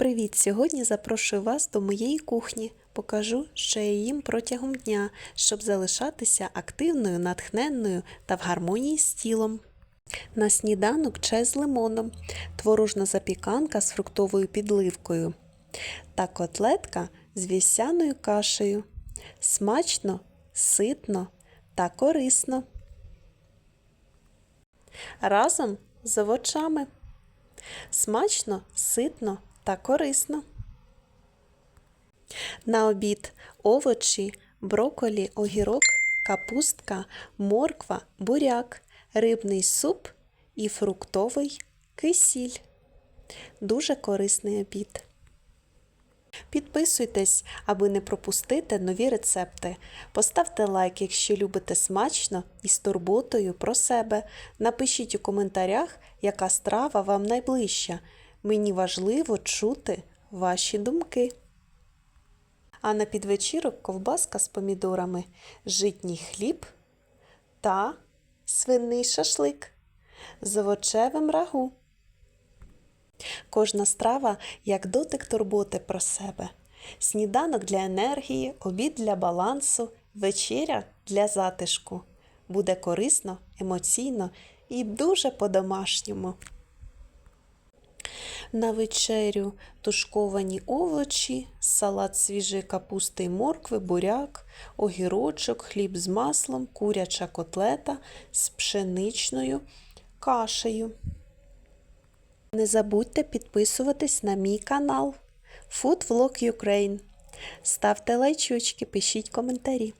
Привіт! Сьогодні запрошую вас до моєї кухні. Покажу, що я їм протягом дня, щоб залишатися активною, натхненною та в гармонії з тілом. На сніданок чай з лимоном, творожна запіканка з фруктовою підливкою та котлетка з вівсяною кашею. Смачно, ситно та корисно. Разом з овочами. Смачно, ситно та корисно. На обід овочі, броколі, огірок, капустка, морква, буряк, рибний суп і фруктовий кисіль. Дуже корисний обід. Підписуйтесь, аби не пропустити нові рецепти. Поставте лайк, якщо любите смачно і з турботою про себе. Напишіть у коментарях, яка страва вам найближча. Мені важливо чути ваші думки. А на підвечірок ковбаска з помідорами, житній хліб та свиний шашлик з овочевим рагу. Кожна страва як дотик турботи про себе. Сніданок для енергії, обід для балансу, вечеря для затишку. Буде корисно, емоційно і дуже по-домашньому. На вечерю тушковані овочі, салат свіжої капусти й моркви, буряк, огірочок, хліб з маслом, куряча котлета з пшеничною кашею. Не забудьте підписуватись на мій канал Food Vlog Ukraine. Ставте лайчучки, пишіть коментарі.